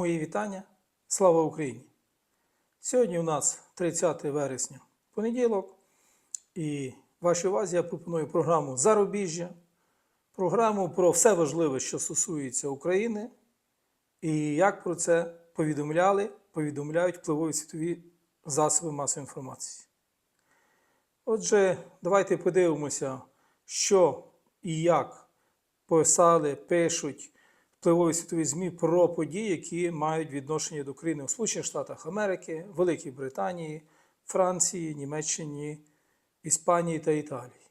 Мої вітання. Слава Україні! Сьогодні у нас 30 вересня, понеділок, і вашій увазі я пропоную програму Зарубіжжя, програму про все важливе, що стосується України, і як про це повідомляли, повідомляють впливові світові засоби масової інформації. Отже, давайте подивимося, що і як писали, пишуть впливові світові ЗМІ про події, які мають відношення до України у Сполучених Штатах Америки, Великій Британії, Франції, Німеччині, Іспанії та Італії.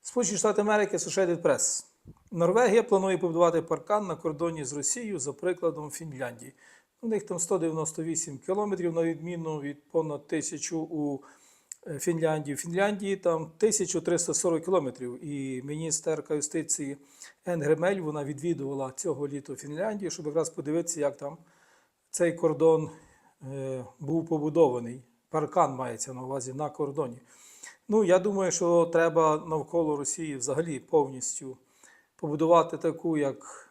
Сполучені Штати Америки Associated Press. Норвегія планує побудувати паркан на кордоні з Росією за прикладом Фінляндії. У них там 198 кілометрів, на відміну від понад тисячу у Фінляндії. У Фінляндії там 1340 кілометрів. І міністерка юстиції Ен Гремель вона відвідувала цього літа Фінляндію, щоб якраз подивитися, як там цей кордон е, був побудований. Паркан мається на увазі на кордоні. Ну, я думаю, що треба навколо Росії взагалі повністю побудувати таку, як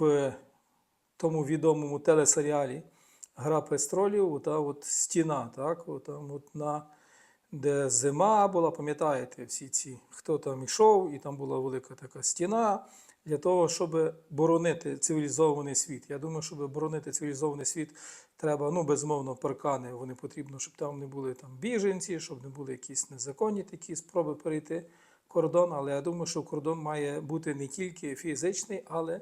в тому відомому телесеріалі Гра престолів, ота от стіна, так, от там от на, де зима була, пам'ятаєте, всі ці, хто там йшов, і там була велика така стіна для того, щоб боронити цивілізований світ. Я думаю, щоб боронити цивілізований світ, треба, ну, безумовно, паркани. Вони потрібно, щоб там не були там біженці, щоб не були якісь незаконні такі спроби перейти кордон. Але я думаю, що кордон має бути не тільки фізичний, але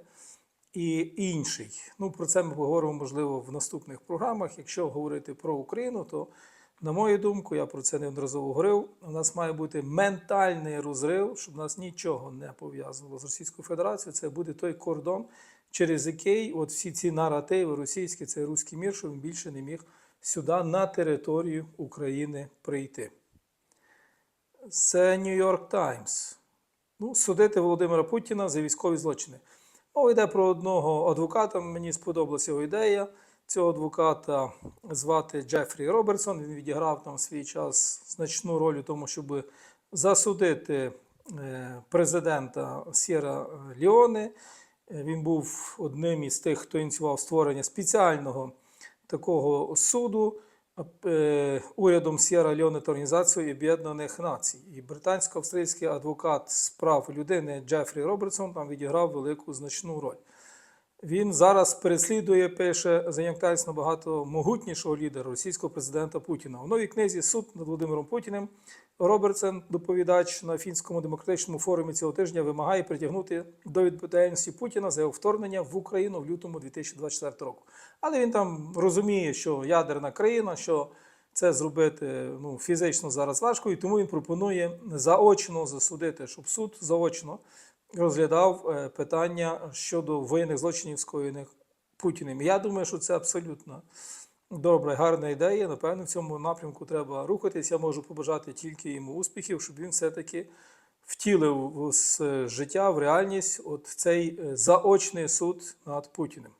і інший. Ну, про це ми поговоримо, можливо, в наступних програмах. Якщо говорити про Україну, то, на мою думку, я про це неодноразово говорив. У нас має бути ментальний розрив, щоб нас нічого не пов'язувало з Російською Федерацією. Це буде той кордон, через який от всі ці наративи російські, цей руський мір, щоб він більше не міг сюди на територію України прийти. Це York Times. Ну, судити Володимира Путіна за військові злочини. Мова йде про одного адвоката. Мені сподобалася його ідея. Цього адвоката звати Джефрі Робертсон. Він відіграв там свій час значну роль у тому, щоб засудити е, президента Сєра Ліоне. Е, Він був одним із тих, хто ініціював створення спеціального такого суду е, урядом Сєра Ліоне та Організацією Об'єднаних Націй. І британсько-австрійський адвокат з прав людини Джефрі Робертсон там відіграв велику значну роль. Він зараз переслідує, пише Times, набагато могутнішого лідера російського президента Путіна. У новій книзі Суд над Володимиром Путіним Робертсен, доповідач на фінському демократичному форумі цього тижня, вимагає притягнути до відповідальності Путіна за його вторгнення в Україну в лютому 2024 року. Але він там розуміє, що ядерна країна, що це зробити ну, фізично зараз важко, і тому він пропонує заочно засудити, щоб суд заочно розглядав е, питання щодо воєнних злочинів, скоєних Путіним. Я думаю, що це абсолютно добра, гарна ідея. Напевно, в цьому напрямку треба рухатись. Я можу побажати тільки йому успіхів, щоб він все-таки втілив з життя в реальність от цей е, заочний суд над Путіним.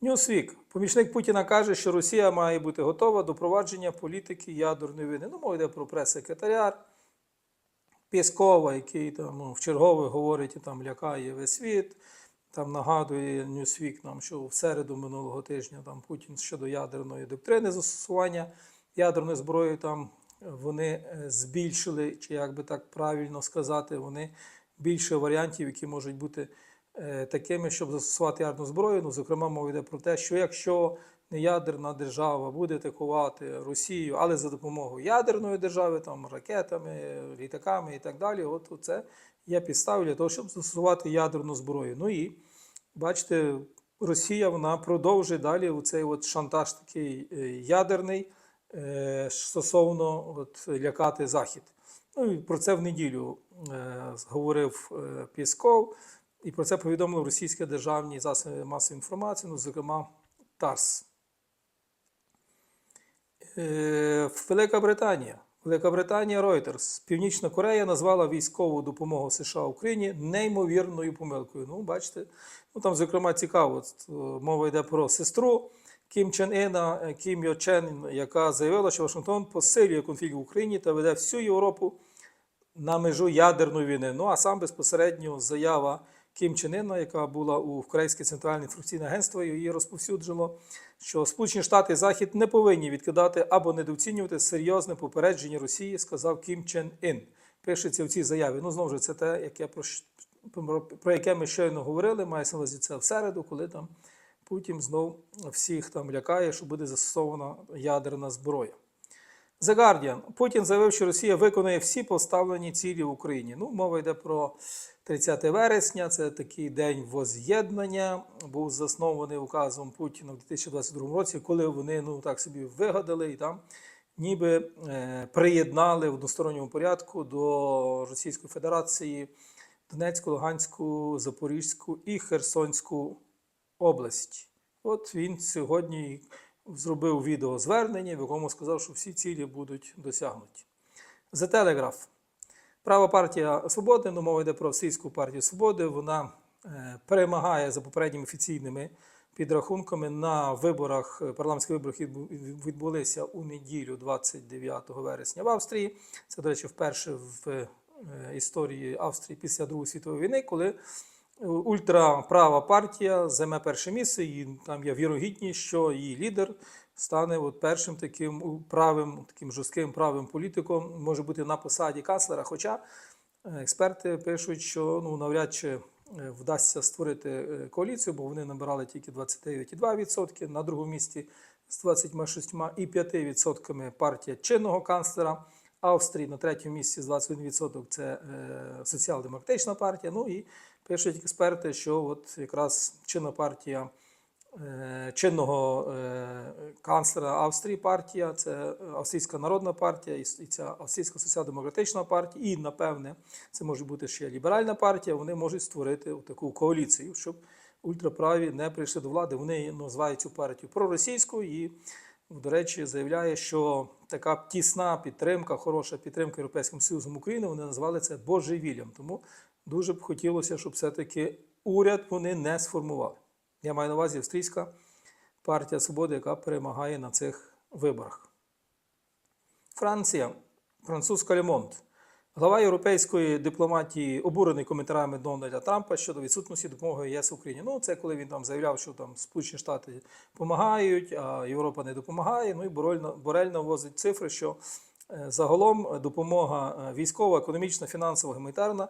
Ньюсвік. Помічник Путіна каже, що Росія має бути готова до провадження політики ядерної війни. Ну, мова йде про прес-секретаріат. Пєскова, який там ну, в чергове говорить і там лякає весь світ. Там нагадує Ньюсвік нам, що в середу минулого тижня там Путін щодо ядерної доктрини застосування ядерної зброї там вони е, збільшили, чи як би так правильно сказати, вони більше варіантів, які можуть бути е, такими, щоб застосувати ядерну зброю. Ну, зокрема, мова йде про те, що якщо не ядерна держава буде атакувати Росію, але за допомогою ядерної держави, там ракетами, літаками і так далі, от це є підставою для того, щоб застосувати ядерну зброю. Ну і бачите, Росія вона продовжує далі цей от шантаж такий е, ядерний е, стосовно от, лякати Захід. Ну і про це в неділю е, говорив Пісков, і про це повідомили російські державні засоби масової інформації, ну, зокрема ТАРС. Е, Велика Британія. Велика Британія Reuters. Північна Корея назвала військову допомогу США Україні неймовірною помилкою. Ну, бачите, ну там, зокрема, цікаво. е, Мова йде про сестру Кім Чен Іна, е, Кім Йо Чен, яка заявила, що Вашингтон посилює конфлікт в Україні та веде всю Європу на межу ядерної війни. Ну а сам безпосередньо заява Кім Чен Ына, яка була у Корейське центральне інформаційне агентство, її розповсюджило, що Сполучені Штати і Захід не повинні відкидати або недооцінювати серйозне попередження Росії, сказав Кім Чен Ін. Пишеться в цій заяві. Ну, знову ж це те, яке про, про- яке ми щойно говорили, мається на увазі це в середу, коли там Путін знов всіх там лякає, що буде застосована ядерна зброя. The Guardian. Путін заявив, що Росія виконує всі поставлені цілі в Україні. Ну, мова йде про 30 вересня. Це такий день воз'єднання. Був заснований указом Путіна в 2022 році, коли вони ну так собі вигадали і там ніби е, приєднали в односторонньому порядку до Російської Федерації Донецьку, Луганську, Запорізьку і Херсонську область. От він сьогодні зробив відеозвернення, в якому сказав, що всі цілі будуть досягнуті. The Telegraph. Права партія Свободи, ну мова йде про Австрійську партію Свободи, вона е, перемагає за попередніми офіційними підрахунками на виборах, е, парламентських виборах, відбулися у неділю 29 вересня в Австрії. Це, до речі, вперше в е, історії Австрії після Другої світової війни, коли ультраправа партія займе перше місце, і там є вірогідність, що її лідер стане от першим таким правим, таким жорстким правим політиком, може бути на посаді канцлера. Хоча е, експерти пишуть, що ну навряд чи е, вдасться створити е, коаліцію, бо вони набирали тільки 29,2%, на другому місці з 26,5% партія чинного канцлера. Австрії на третьому місці з 21% це соціал-демократична партія. Ну і пишуть експерти, що от якраз чинна партія е, чинного е, канцлера Австрії партія, це Австрійська народна партія і ця Австрійська соціал-демократична партія, і напевне це може бути ще ліберальна партія. Вони можуть створити таку коаліцію, щоб ультраправі не прийшли до влади. Вони називають цю партію проросійською і до речі, заявляє, що така тісна підтримка, хороша підтримка Європейським Союзом України, вони назвали це божевіллям. Тому дуже б хотілося, щоб все-таки уряд вони не сформували. Я маю на увазі Австрійська партія Свободи, яка перемагає на цих виборах. Франція, французька Лемонт. Глава європейської дипломатії обурений коментарями Дональда Трампа щодо відсутності допомоги ЄС Україні. Ну, це коли він там заявляв, що там Сполучені Штати допомагають, а Європа не допомагає. Ну і Борель, навозить цифри, що е, загалом допомога е, військова, економічна, фінансова, гуманітарна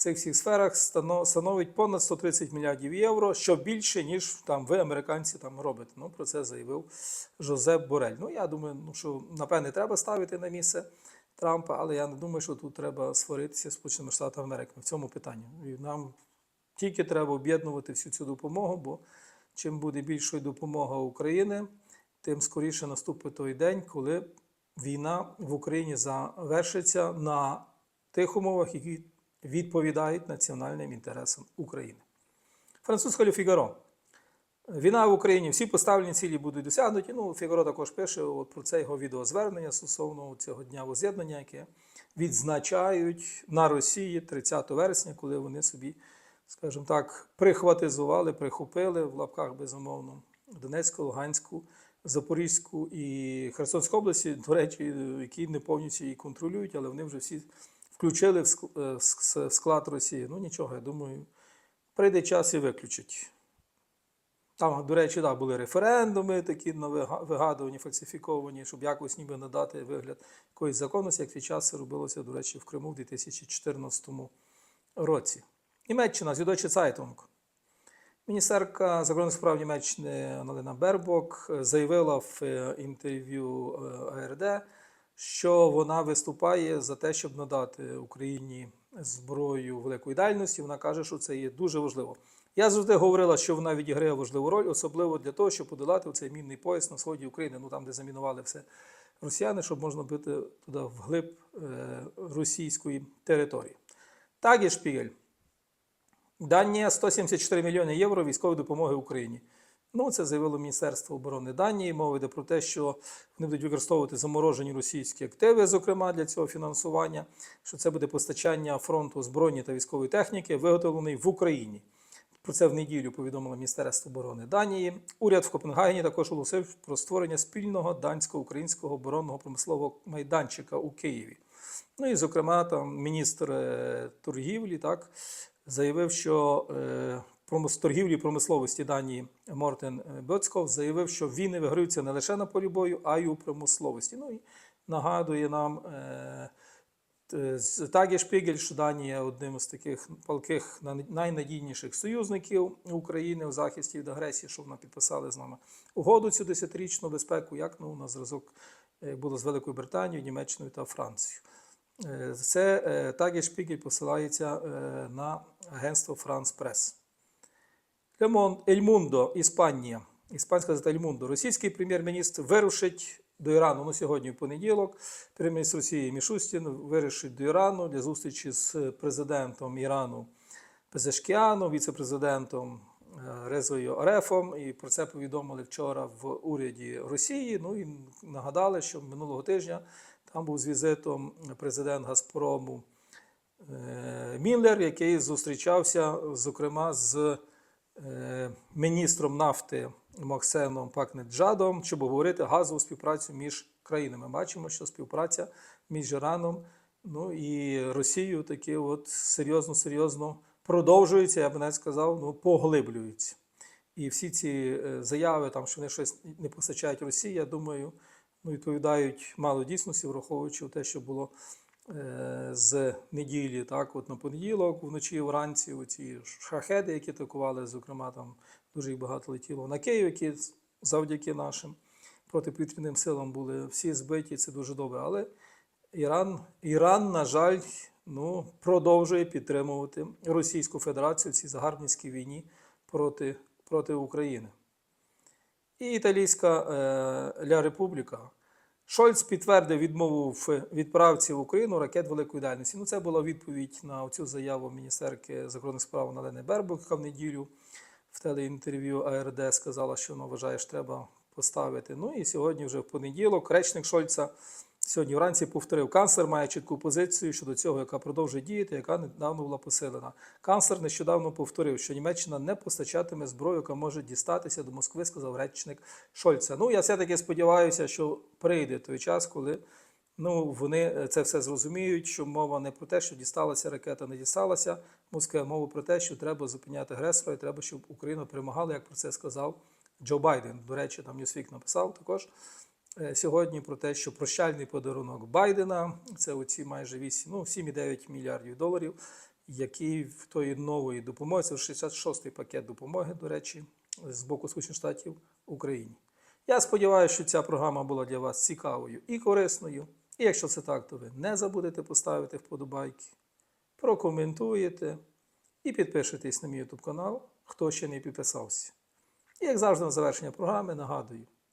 цих всіх сферах становить понад 130 мільярдів євро, що більше, ніж там ви, американці, там робите. Ну, про це заявив Жозеп Борель. Ну, я думаю, ну, що напевне треба ставити на місце. Трампа, але я не думаю, що тут треба сваритися з Сполученими Штатами Америки в цьому питанні. І нам тільки треба об'єднувати всю цю допомогу, бо чим буде більшою допомога України, тим скоріше наступить той день, коли війна в Україні завершиться на тих умовах, які відповідають національним інтересам України. Французька Лю Фігаро. Війна в Україні, всі поставлені цілі будуть досягнуті. Ну, Фігаро також пише от про це його відеозвернення стосовно цього дня воз'єднання, яке відзначають на Росії 30 вересня, коли вони собі, скажімо так, прихватизували, прихопили в лапках безумовно Донецьку, Луганську, Запорізьку і Херсонську області, до речі, які не повністю її контролюють, але вони вже всі включили е, в ск- в склад Росії. Ну нічого, я думаю, прийде час і виключать. Там, до речі, да, були референдуми такі вигадувані, фальсифіковані, щоб якось ніби надати вигляд якоїсь законності, як в свій час це робилося, до речі, в Криму в 2014 році. Німеччина, Süddeutsche Zeitung. Міністерка закордонних справ Німеччини Аналина Бербок е, заявила в е, інтерв'ю АРД, що вона виступає за те, щоб надати Україні зброю великої дальності. Вона каже, що це є дуже важливо. Я завжди говорила, що вона відіграє важливу роль, особливо для того, щоб подолати цей мінний пояс на сході України, ну там, де замінували все росіяни, щоб можна бити туди вглиб е, російської території. Так і Шпігель. Данія 174 мільйони євро військової допомоги Україні. Ну, це заявило Міністерство оборони Данії. Мова йде про те, що вони будуть використовувати заморожені російські активи, зокрема для цього фінансування, що це буде постачання фронту збройної та військової техніки, виготовленої в Україні. Про це в неділю повідомило Міністерство оборони Данії. Уряд в Копенгагені також оголосив про створення спільного дансько-українського оборонного промислового майданчика у Києві. Ну і, зокрема, там міністр е, торгівлі, так, заявив, що е, торгівлі і промисловості Данії Мортен Бьоцков заявив, що війни виграються не лише на полі бою, а й у промисловості. Ну і нагадує нам е, Тагі Шпігель, що Данія одним з таких палких на- найнадійніших союзників України у захисті від агресії, що вона підписали з нами угоду цю десятирічну безпеку, як ну, на зразок е, було з Великою Британією, Німеччиною та Францією. Е, Це е, Тагі Шпігель посилається е, на агентство Франс Прес. Лемон Ель Мундо, Іспанія. Іспанська газета Ель Мундо. Російський прем'єр-міністр вирушить до Ірану. Ну, сьогодні в понеділок. Прем'єр-міністр Росії Мішустін вирушить до Ірану для зустрічі з президентом Ірану Пезешкіаном, віце-президентом е, Резою Арефом. І про це повідомили вчора в уряді Росії. Ну і нагадали, що минулого тижня там був з візитом президент Газпрому е, Мінлер, який зустрічався, зокрема, з міністром нафти Максеном Пакнеджадом, щоб обговорити газову співпрацю між країнами. Бачимо, що співпраця між Іраном ну, і Росією таки от серйозно, серйозно продовжується, я б навіть сказав, ну, поглиблюється. І всі ці е, заяви, там, що вони щось не постачають Росії, я думаю, ну, відповідають мало дійсності, враховуючи те, що було е, з неділі, так, от на понеділок, вночі вранці, оці шахеди, які атакували, зокрема, там дуже багато летіло на Київ, які завдяки нашим протиповітряним силам були всі збиті, це дуже добре. Але Іран, Іран, на жаль, ну, продовжує підтримувати Російську Федерацію в цій загарбницькій війні проти, проти України. І італійська е, Ля Републіка. Шольц підтвердив відмову в відправці в Україну ракет великої дальності. Ну, це була відповідь на цю заяву міністерки закордонних справ Налени Бербок, яка в неділю в телеінтерв'ю АРД сказала, що вона вважає, що треба поставити. Ну і сьогодні, вже в понеділок, речник Шольца сьогодні вранці повторив, канцлер має чітку позицію щодо цього, яка продовжує діяти, яка недавно була посилена. Канцлер нещодавно повторив, що Німеччина не постачатиме зброю, яка може дістатися до Москви, сказав речник Шольца. Ну, я все-таки сподіваюся, що прийде той час, коли ну, вони це все зрозуміють, що мова не про те, що дісталася ракета, не дісталася Москви, а мова про те, що треба зупиняти агресора, і треба, щоб Україна перемагала, як про це сказав Джо Байден. До речі, там Ньюсвік написав також е, сьогодні про те, що прощальний подарунок Байдена це оці майже 8, ну 7,9 мільярдів доларів, які в тої нової допомоги, це 66-й пакет допомоги, до речі, з боку Сполучених Штатів Україні. Я сподіваюся, що ця програма була для вас цікавою і корисною. І якщо це так, то ви не забудете поставити вподобайки, прокоментуєте і підпишитесь на мій YouTube канал, хто ще не підписався. І як завжди на завершення програми нагадую,